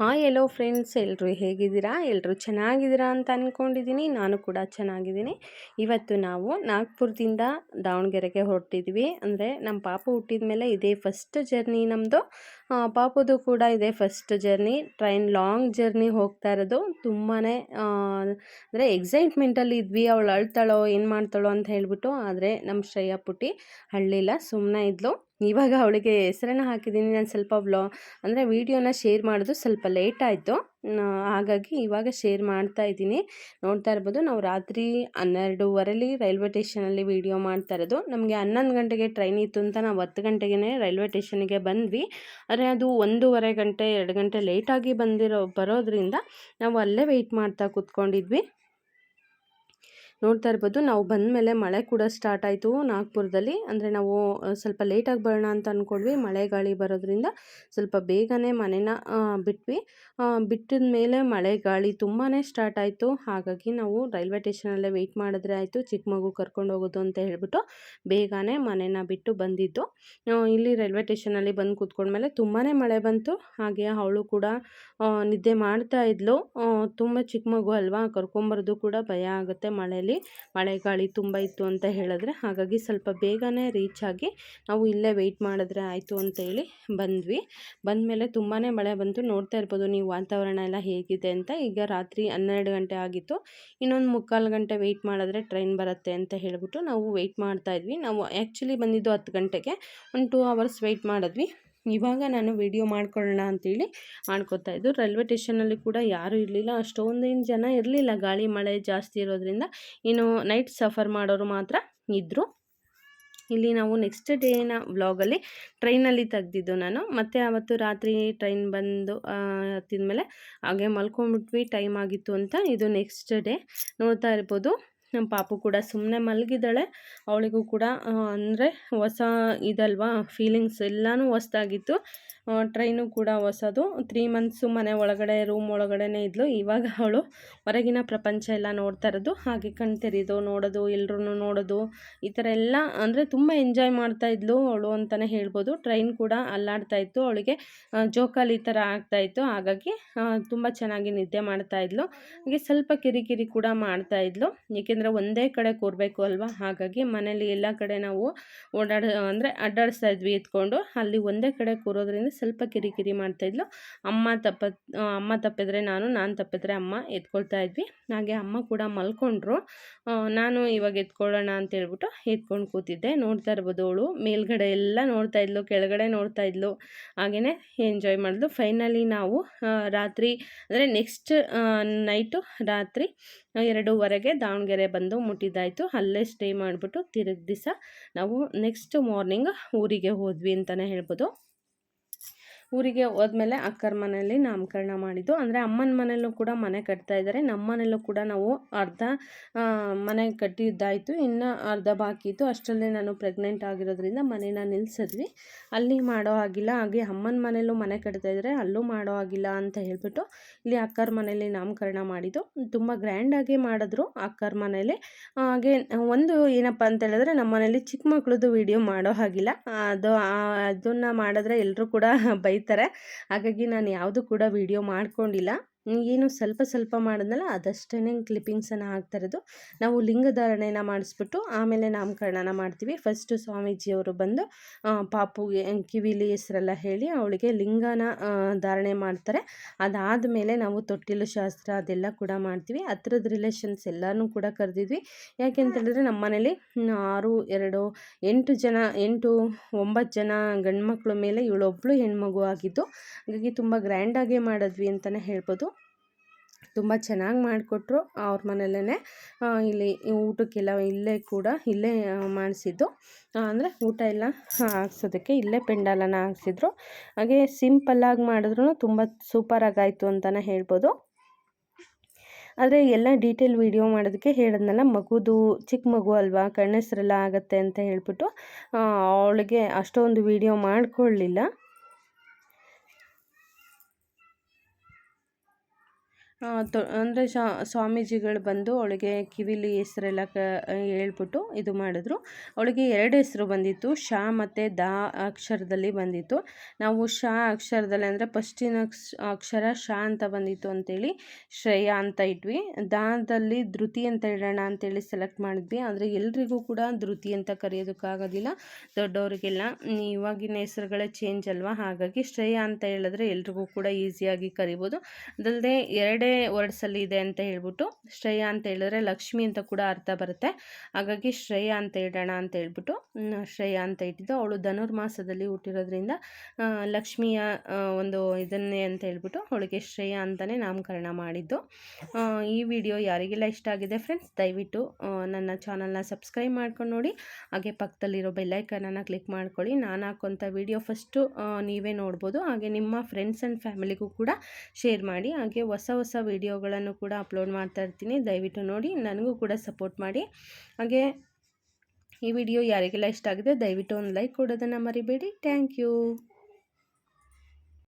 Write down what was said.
Hi ಎಲ್ಲೋ friends ಎಲ್ಲರೂ ಹೇಗಿದ್ದೀರಾ? ಎಲ್ಲರೂ ಚೆನ್ನಾಗಿದ್ದೀರಾ ಅಂತ ಅಂದ್ಕೊಂಡಿದ್ದೀನಿ ನಾನು ಕೂಡ ಚೆನ್ನಾಗಿದ್ದೀನಿ. ಇವತ್ತು ನಾವು ನಾಗ್ಪುರದಿಂದ ದಾವಣಗೆರೆಗೆ ಹೊರಟಿದ್ವಿ. ಅಂದರೆ ನಮ್ಮ ಪಾಪು ಹುಟ್ಟಿದ ಮೇಲೆ ಇದೇ ಫಸ್ಟ್ ಜರ್ನಿ ನಮ್ಮದು ಪಾಪುದು ಕೂಡ ಇದೆ first journey train long journey ಹೋಗ್ತಾ ಇರೋದು. ತುಂಬಾ ಅಂದರೆ ಎಕ್ಸೈಟ್ಮೆಂಟಲ್ಲಿ ಇದ್ವಿ. ಅವಳು ಅಳ್ತಾಳೋ, ಏನು ಮಾಡ್ತಾಳೋ ಅಂತ ಹೇಳಿಬಿಟ್ಟು, ಆದರೆ ನಮ್ಮ ಶ್ರೇಯಾ ಪುಟ್ಟಿ ಹಳ್ಳಿಲ್ಲ ಸುಮ್ಮನೆ ಇದ್ಲು. ಇವಾಗ ಅವಳಿಗೆ ಹೆಸರನ್ನು ಹಾಕಿದ್ದೀನಿ, ನಾನು ಸ್ವಲ್ಪ ವ್ಲಾ, ಅಂದರೆ ವೀಡಿಯೋನ ಶೇರ್ ಮಾಡೋದು ಸ್ವಲ್ಪ ಲೇಟ್ ಆಯಿತು. ಹಾಗಾಗಿ ಇವಾಗ ಶೇರ್ ಮಾಡ್ತಾ ಇದ್ದೀನಿ. ನೋಡ್ತಾ ಇರ್ಬೋದು, ನಾವು ರಾತ್ರಿ ಹನ್ನೆರಡೂವರೆಲಿ ರೈಲ್ವೆ ಸ್ಟೇಷನಲ್ಲಿ ವೀಡಿಯೋ ಮಾಡ್ತಾ ಇರೋದು. ನಮಗೆ ಹನ್ನೊಂದು ಗಂಟೆಗೆ ಟ್ರೈನ್ ಇತ್ತು ಅಂತ ನಾವು ಹತ್ತು ಗಂಟೆಗೆ ರೈಲ್ವೆ ಸ್ಟೇಷನ್ಗೆ ಬಂದ್ವಿ. ಆದರೆ ಅದು ಒಂದೂವರೆ ಗಂಟೆ, ಎರಡು ಗಂಟೆ ಲೇಟಾಗಿ ಬಂದಿರೋ, ಬರೋದ್ರಿಂದ ನಾವು ಅಲ್ಲೇ ವೆಯ್ಟ್ ಮಾಡ್ತಾ ಕೂತ್ಕೊಂಡಿದ್ವಿ. ನೋಡ್ತಾ ಇರ್ಬೋದು. ನಾವು ಬಂದ ಮೇಲೆ ಮಳೆ ಕೂಡ ಸ್ಟಾರ್ಟ್ ಆಯಿತು ನಾಗ್ಪುರದಲ್ಲಿ. ಅಂದರೆ ನಾವು ಸ್ವಲ್ಪ ಲೇಟಾಗಿ ಬರೋಣ ಅಂತ ಅಂದ್ಕೊಂಡ್ವಿ ಮಳೆ ಗಾಳಿ ಬರೋದ್ರಿಂದ ಸ್ವಲ್ಪ ಬೇಗನೆ ಮನೆನ ಬಿಟ್ವಿ. ಬಿಟ್ಟಿದ ಮೇಲೆ ಮಳೆ ಗಾಳಿ ತುಂಬಾ ಸ್ಟಾರ್ಟ್ ಆಯಿತು. ಹಾಗಾಗಿ ನಾವು ರೈಲ್ವೆ ಸ್ಟೇಷನಲ್ಲೇ ವೆಯ್ಟ್ ಮಾಡಿದ್ರೆ ಆಯಿತು. ಚಿಕ್ಕ ಮಗು ಕರ್ಕೊಂಡು ಹೋಗೋದು ಅಂತ ಹೇಳ್ಬಿಟ್ಟು ಬೇಗನೆ ಮನೆನ ಬಿಟ್ಟು ಬಂದಿದ್ದು. ಇಲ್ಲಿ ರೈಲ್ವೆ ಸ್ಟೇಷನಲ್ಲಿ ಬಂದು ಕೂತ್ಕೊಂಡ್ಮೇಲೆ ತುಂಬಾ ಮಳೆ ಬಂತು. ಹಾಗೆ ಅವಳು ಕೂಡ ನಿದ್ದೆ ಮಾಡ್ತಾ ಇದ್ಲು. ತುಂಬ ಚಿಕ್ಕ ಮಗು ಅಲ್ವಾ? ಕರ್ಕೊಂಬರೋದು ಕೂಡ ಭಯ ಆಗುತ್ತೆ ಮಳೆಯಲ್ಲಿ. ಮಳೆ ಗಾಳಿ ತುಂಬ ಇತ್ತು ಅಂತ ಹೇಳಿದ್ರೆ, ಹಾಗಾಗಿ ಸ್ವಲ್ಪ ಬೇಗನೆ ರೀಚ್ ಆಗಿ ನಾವು ಇಲ್ಲೇ ವೆಯ್ಟ್ ಮಾಡಿದ್ರೆ ಆಯಿತು ಅಂತೇಳಿ ಬಂದ್ವಿ. ಬಂದಮೇಲೆ ತುಂಬಾ ಮಳೆ ಬಂತು. ನೋಡ್ತಾ ಇರ್ಬೋದು ನೀವು ವಾತಾವರಣ ಎಲ್ಲ ಹೇಗಿದೆ ಅಂತ. ಈಗ ರಾತ್ರಿ ಹನ್ನೆರಡು ಗಂಟೆ ಆಗಿತ್ತು. ಇನ್ನೊಂದು ಮುಕ್ಕಾಲು ಗಂಟೆ ವೆಯ್ಟ್ ಮಾಡಿದ್ರೆ ಟ್ರೈನ್ ಬರುತ್ತೆ ಅಂತ ಹೇಳಿಬಿಟ್ಟು ನಾವು ವೆಯ್ಟ್ ಮಾಡ್ತಾ ಇದ್ವಿ. ನಾವು ಆ್ಯಕ್ಚುಲಿ ಬಂದಿದ್ದು ಹತ್ತು ಗಂಟೆಗೆ. ಒಂದು ಟೂ ಅವರ್ಸ್ ವೆಯ್ಟ್ ಮಾಡಿದ್ವಿ. ಇವಾಗ ನಾನು ವಿಡಿಯೋ ಮಾಡ್ಕೊಳ್ಳೋಣ ಅಂತೇಳಿ ಮಾಡ್ಕೋತಾ ಇದ್ದು, ರೈಲ್ವೆ ಸ್ಟೇಷನಲ್ಲಿ ಕೂಡ ಯಾರೂ ಇರಲಿಲ್ಲ. ಅಷ್ಟೊಂದೇನು ಜನ ಇರಲಿಲ್ಲ. ಗಾಳಿ, ಮಳೆ ಜಾಸ್ತಿ ಇರೋದ್ರಿಂದ ಇನ್ನು ನೈಟ್ ಸಫರ್ ಮಾಡೋರು ಮಾತ್ರ ಇದ್ದರು ಇಲ್ಲಿ ನಾವು ನೆಕ್ಸ್ಟ್ ಡೇನ ವ್ಲಾಗಲ್ಲಿ ಟ್ರೈನಲ್ಲಿ ತೆಗ್ದಿದ್ದು ನಾನು. ಮತ್ತು ಆವತ್ತು ರಾತ್ರಿ ಟ್ರೈನ್ ಬಂದು ಹತ್ತಿದ ಹಾಗೆ ಮಲ್ಕೊಂಡ್ಬಿಟ್ವಿ. ಟೈಮ್ ಆಗಿತ್ತು ಅಂತ ಇದು ನೆಕ್ಸ್ಟ್ ಡೇ ನೋಡ್ತಾ ಇರ್ಬೋದು. ನಮ್ಮ ಪಾಪು ಕೂಡ ಸುಮ್ಮನೆ ಮಲಗಿದ್ದಾಳೆ. ಅವಳಿಗೂ ಕೂಡ ಅಂದರೆ ಹೊಸ ಇದಲ್ವಾ ಫೀಲಿಂಗ್ಸ್ ಎಲ್ಲನೂ ಹೊಸ್ದಾಗಿತ್ತು. ಟ್ರೈನು ಕೂಡ ಹೊಸದು. ತ್ರೀ ಮಂತ್ಸು ಮನೆ ಒಳಗಡೆ ರೂಮ್ ಒಳಗಡೆನೇ ಇದ್ಲು. ಇವಾಗ ಅವಳು ಹೊರಗಿನ ಪ್ರಪಂಚ ಎಲ್ಲ ನೋಡ್ತಾ ಇರೋದು. ಹಾಗೆ ಕಣ್ ತೆರೆಯೋದು ನೋಡೋದು ಎಲ್ಲರೂ ನೋಡೋದು, ಈ ಥರ ಎಲ್ಲ ಅಂದರೆ ತುಂಬ ಎಂಜಾಯ್ ಮಾಡ್ತಾ ಇದ್ಲು ಅವಳು ಅಂತಲೇ ಹೇಳ್ಬೋದು. ಟ್ರೈನ್ ಕೂಡ ಅಲ್ಲಾಡ್ತಾ ಇತ್ತು. ಅವಳಿಗೆ ಜೋಕಾಲಿ ಥರ ಆಗ್ತಾಯಿತ್ತು ಹಾಗಾಗಿ ತುಂಬ ಚೆನ್ನಾಗಿ ನಿದ್ದೆ ಮಾಡ್ತಾ ಇದ್ಲು. ಹಾಗೆ ಸ್ವಲ್ಪ ಕಿರಿಕಿರಿ ಕೂಡ ಮಾಡ್ತಾ ಇದ್ಲು. ಏಕೆಂದರೆ ಒಂದೇ ಕಡೆ ಕೂರಬೇಕು ಅಲ್ವಾ? ಹಾಗಾಗಿ ಮನೇಲಿ ಎಲ್ಲ ಕಡೆ ನಾವು ಓಡಾಡ, ಅಂದರೆ ಅಡ್ಡಾಡಿಸ್ತಾ ಇದ್ವಿ ಎತ್ಕೊಂಡು. ಅಲ್ಲಿ ಒಂದೇ ಕಡೆ ಕೂರೋದ್ರಿಂದ ಸ್ವಲ್ಪ ಕಿರಿಕಿರಿ ಮಾಡ್ತಾಯಿದ್ಲು ಅಮ್ಮ ತಪ್ಪ ಅಮ್ಮ ತಪ್ಪಿದ್ರೆ ನಾನು ನಾನು ತಪ್ಪಿದ್ರೆ ಅಮ್ಮ ಎತ್ಕೊಳ್ತಾ ಇದ್ವಿ. ಹಾಗೆ ಅಮ್ಮ ಕೂಡ ಮಲ್ಕೊಂಡ್ರು. ನಾನು ಇವಾಗ ಎತ್ಕೊಳ್ಳೋಣ ಅಂತ ಹೇಳ್ಬಿಟ್ಟು ಎತ್ಕೊಂಡು ಕೂತಿದ್ದೆ. ನೋಡ್ತಾ ಇರ್ಬೋದು ಅವಳು. ಮೇಲ್ಗಡೆ ಎಲ್ಲ ನೋಡ್ತಾ ಇದ್ಲು, ಕೆಳಗಡೆ ನೋಡ್ತಾ ಇದ್ಲು. ಹಾಗೆಯೇ ಎಂಜಾಯ್ ಮಾಡಿದ್ಲು ಫೈನಲಿ ನಾವು ರಾತ್ರಿ, ಅಂದರೆ ನೆಕ್ಸ್ಟ್ ನೈಟು ರಾತ್ರಿ ಎರಡೂವರೆಗೆ ದಾವಣಗೆರೆ ಬಂದು ಮುಟ್ಟಿದ್ದಾಯಿತು. ಅಲ್ಲೇ ಸ್ಟೇ ಮಾಡಿಬಿಟ್ಟು ತಿರುಗಿ ದಿವಸ ನಾವು ನೆಕ್ಸ್ಟ್ ಮಾರ್ನಿಂಗ್ ಊರಿಗೆ ಹೋದ್ವಿ ಅಂತಲೇ ಹೇಳ್ಬೋದು. ಊರಿಗೆ ಹೋದ್ಮೇಲೆ ಅಕ್ಕರ ಮನೆಯಲ್ಲಿ ನಾಮಕರಣ ಮಾಡಿದ್ದು. ಅಂದರೆ ಅಮ್ಮನ ಮನೆಯಲ್ಲೂ ಕೂಡ ಮನೆ ಕಟ್ತಾ ಇದ್ದಾರೆ. ನಮ್ಮ ಮನೆಯಲ್ಲೂ ಕೂಡ ನಾವು ಅರ್ಧ ಮನೆ ಕಟ್ಟಿದ್ದಾಯಿತು. ಇನ್ನು ಅರ್ಧ ಬಾಕಿ ಇತ್ತು. ಅಷ್ಟರಲ್ಲೇ ನಾನು ಪ್ರೆಗ್ನೆಂಟ್ ಆಗಿರೋದ್ರಿಂದ ಮನೇನ ನಿಲ್ಲಿಸಿದ್ವಿ ಅಲ್ಲಿ ಮಾಡೋ ಆಗಿಲ್ಲ ಹಾಗೆ ಅಮ್ಮನ ಮನೆಯಲ್ಲೂ ಮನೆ ಕಟ್ತಾ ಇದ್ದಾರೆ. ಅಲ್ಲೂ ಮಾಡೋ ಆಗಿಲ್ಲ ಅಂತ ಹೇಳ್ಬಿಟ್ಟು ಇಲ್ಲಿ ಅಕ್ಕರ ಮನೆಯಲ್ಲಿ ನಾಮಕರಣ ಮಾಡಿದ್ದು. ತುಂಬ ಗ್ರ್ಯಾಂಡಾಗಿ ಮಾಡಿದ್ರು ಅಕ್ಕರ ಮನೇಲಿ ಹಾಗೆ ಒಂದು ಏನಪ್ಪ ಅಂತ ಹೇಳಿದ್ರೆ ನಮ್ಮ ಮನೇಲಿ ಚಿಕ್ಕ ಮಕ್ಕಳದ್ದು ವೀಡಿಯೋ ಮಾಡೋ ಹಾಗಿಲ್ಲ. ಅದು ಅದನ್ನು ಮಾಡಿದ್ರೆ ಎಲ್ಲರೂ ಕೂಡ ಬೈ ಬೈತಾರೆ ಹಾಗಾಗಿ ನಾನು ಯಾವುದು ಕೂಡ ವೀಡಿಯೋ ಮಾಡ್ಕೊಂಡಿಲ್ಲ. ಏನು ಸ್ವಲ್ಪ ಸ್ವಲ್ಪ ಮಾಡಿದ್ನಲ್ಲ ಅದಷ್ಟೇ ಕ್ಲಿಪ್ಪಿಂಗ್ಸನ್ನು ಹಾಕ್ತಾ ಇರೋದು. ನಾವು ಲಿಂಗಧಾರಣೆನ ಮಾಡಿಸ್ಬಿಟ್ಟು ಆಮೇಲೆ ನಾಮಕರಣನ ಮಾಡ್ತೀವಿ. ಫಸ್ಟು ಸ್ವಾಮೀಜಿಯವರು ಬಂದು ಪಾಪುಗೆ, ಕಿವಿಲಿ ಹೆಸರೆಲ್ಲ ಹೇಳಿ ಅವಳಿಗೆ ಲಿಂಗನ ಧಾರಣೆ ಮಾಡ್ತಾರೆ. ಅದಾದ ಮೇಲೆ ನಾವು ತೊಟ್ಟಿಲು ಶಾಸ್ತ್ರ ಅದೆಲ್ಲ ಕೂಡ ಮಾಡ್ತೀವಿ. ಹತ್ರದ ರಿಲೇಷನ್ಸ್ ಎಲ್ಲನೂ ಕೂಡ ಕರೆದಿದ್ವಿ. ಯಾಕೆ ಅಂತ ಹೇಳಿದ್ರೆ ನಮ್ಮ ಮನೇಲಿ ಆರು, ಎರಡು, ಎಂಟು ಜನ, ಎಂಟು, ಒಂಬತ್ತು ಜನ ಗಂಡು ಮಕ್ಕಳ ಮೇಲೆ ಇವಳೊಬ್ಬಳು ಹೆಣ್ಮಗು ಆಗಿದ್ದು, ಹಾಗಾಗಿ ತುಂಬ ಗ್ರ್ಯಾಂಡಾಗೇ ಮಾಡಿದ್ವಿ ಅಂತಲೇ ಹೇಳ್ಬೋದು. ತುಂಬ ಚೆನ್ನಾಗಿ ಮಾಡಿಕೊಟ್ರು ಅವ್ರ ಮನೆಯಲ್ಲೇ ಇಲ್ಲಿ ಊಟಕ್ಕೆಲ್ಲ ಇಲ್ಲೇ ಕೂಡ ಇಲ್ಲೇ ಮಾಡಿಸಿದ್ದು. ಅಂದರೆ ಊಟ ಎಲ್ಲ ಹಾಕ್ಸೋದಕ್ಕೆ ಇಲ್ಲೇ ಪೆಂಡಾಲನ ಹಾಕ್ಸಿದ್ರು. ಹಾಗೆ ಸಿಂಪಲ್ಲಾಗಿ ಮಾಡಿದ್ರು ತುಂಬ ಸೂಪರಾಗಾಯಿತು ಅಂತಲೇ ಹೇಳ್ಬೋದು. ಆದರೆ ಎಲ್ಲ ಡೀಟೇಲ್ ವೀಡಿಯೋ ಮಾಡೋದಕ್ಕೆ ಹೇಳಿದ್ನಲ್ಲ, ಮಗುದು ಚಿಕ್ಕ ಮಗು ಅಲ್ವಾ, ಕಣ್ಣೆಸರೆಲ್ಲ ಆಗುತ್ತೆ ಅಂತ ಹೇಳ್ಬಿಟ್ಟು ಅವಳಿಗೆ ಅಷ್ಟೊಂದು ವೀಡಿಯೋ ಮಾಡ್ಕೊಳ್ಳಿಲ್ಲ ತೊ, ಅಂದರೆ ಸ್ವಾಮೀಜಿಗಳು ಬಂದು ಅವಳಿಗೆ ಕಿವಿಲಿ ಹೆಸರೆಲ್ಲ ಕ, ಹೇಳ್ಬಿಟ್ಟು ಇದು ಮಾಡಿದ್ರು. ಅವಳಿಗೆ ಎರಡು ಹೆಸರು ಬಂದಿತ್ತು, ಶಾ ಮತ್ತು ದಾ ಅಕ್ಷರದಲ್ಲಿ ಬಂದಿತ್ತು. ನಾವು ಶಾ ಅಕ್ಷರದಲ್ಲಿ ಅಂದರೆ ಫಸ್ಟಿನ ಅಕ್ಷ- ಅಕ್ಷರ ಶಾ ಅಂತ ಬಂದಿತ್ತು ಅಂತೇಳಿ ಶ್ರೇಯಾ ಅಂತ ಇಟ್ವಿ ದಾದಲ್ಲಿ ಧೃತಿ ಅಂತ ಇಡೋಣ ಅಂತೇಳಿ ಸೆಲೆಕ್ಟ್ ಮಾಡಿದ್ವಿ. ಆದರೆ ಎಲ್ರಿಗೂ ಕೂಡ ಧೃತಿ ಅಂತ ಕರೆಯೋದಕ್ಕಾಗೋದಿಲ್ಲ, ದೊಡ್ಡವರಿಗೆಲ್ಲ. ಇವಾಗಿನ ಹೆಸರುಗಳೇ ಚೇಂಜ್ ಅಲ್ವಾ? ಹಾಗಾಗಿ ಶ್ರೇಯಾ ಅಂತ ಹೇಳಿದ್ರೆ ಎಲ್ರಿಗೂ ಕೂಡ ಈಸಿಯಾಗಿ ಕರಿಬೋದು. ಅದಲ್ಲದೆ ಎರಡೇ ವರ್ಡ್ಸಲ್ಲಿ ಇದೆ ಅಂತ ಹೇಳ್ಬಿಟ್ಟು ಶ್ರೇಯ ಅಂತ ಹೇಳಿದ್ರೆ ಲಕ್ಷ್ಮಿ ಅಂತ ಕೂಡ ಅರ್ಥ ಬರುತ್ತೆ. ಹಾಗಾಗಿ ಶ್ರೇಯ ಅಂತ ಹೇಳೋಣ ಅಂತ ಹೇಳ್ಬಿಟ್ಟು ಶ್ರೇಯ ಅಂತ ಇಟ್ಟಿದ್ದು. ಅವಳು ಧನುರ್ಮಾಸದಲ್ಲಿ ಹುಟ್ಟಿರೋದ್ರಿಂದ ಲಕ್ಷ್ಮಿಯ ಒಂದು ಇದನ್ನೇ ಅಂತ ಹೇಳ್ಬಿಟ್ಟು ಅವಳಿಗೆ ಶ್ರೇಯ ಅಂತಲೇ ನಾಮಕರಣ ಮಾಡಿದ್ದು. ಈ ವಿಡಿಯೋ ಯಾರಿಗೆಲ್ಲ ಇಷ್ಟ ಆಗಿದೆ ಫ್ರೆಂಡ್ಸ್ ದಯವಿಟ್ಟು ನನ್ನ ಚಾನಲ್ನ ಸಬ್ಸ್ಕ್ರೈಬ್ ಮಾಡ್ಕೊಂಡು ನೋಡಿ. ಹಾಗೆ ಪಕ್ಕದಲ್ಲಿರೋ ಬೆಲ್ಲೈಕನನ್ನು ಕ್ಲಿಕ್ ಮಾಡ್ಕೊಳ್ಳಿ. ನಾನು ಹಾಕೋಂಥ ವಿಡಿಯೋ ಫಸ್ಟು ನೀವೇ ನೋಡ್ಬೋದು. ಹಾಗೆ ನಿಮ್ಮ ಫ್ರೆಂಡ್ಸ್ ಆ್ಯಂಡ್ ಫ್ಯಾಮಿಲಿಗೂ ಕೂಡ ಶೇರ್ ಮಾಡಿ. ಹಾಗೆ ಹೊಸ ಹೊಸ ವಿಡಿಯೋಗಳನ್ನು ಕೂಡ ಅಪ್ಲೋಡ್ ಮಾಡ್ತಾ ಇರ್ತೀನಿ. ದಯವಿಟ್ಟು ನೋಡಿ, ನನಗೂ ಕೂಡ ಸಪೋರ್ಟ್ ಮಾಡಿ. ಹಾಗೆ, ಈ ವಿಡಿಯೋ ಯಾರಿಗೆಲ್ಲ ಇಷ್ಟ ಆಗಿದೆ, ದಯವಿಟ್ಟು ಒಂದು ಲೈಕ್ ಕೊಡೋದನ್ನು ಮರಿಬೇಡಿ. Thank you.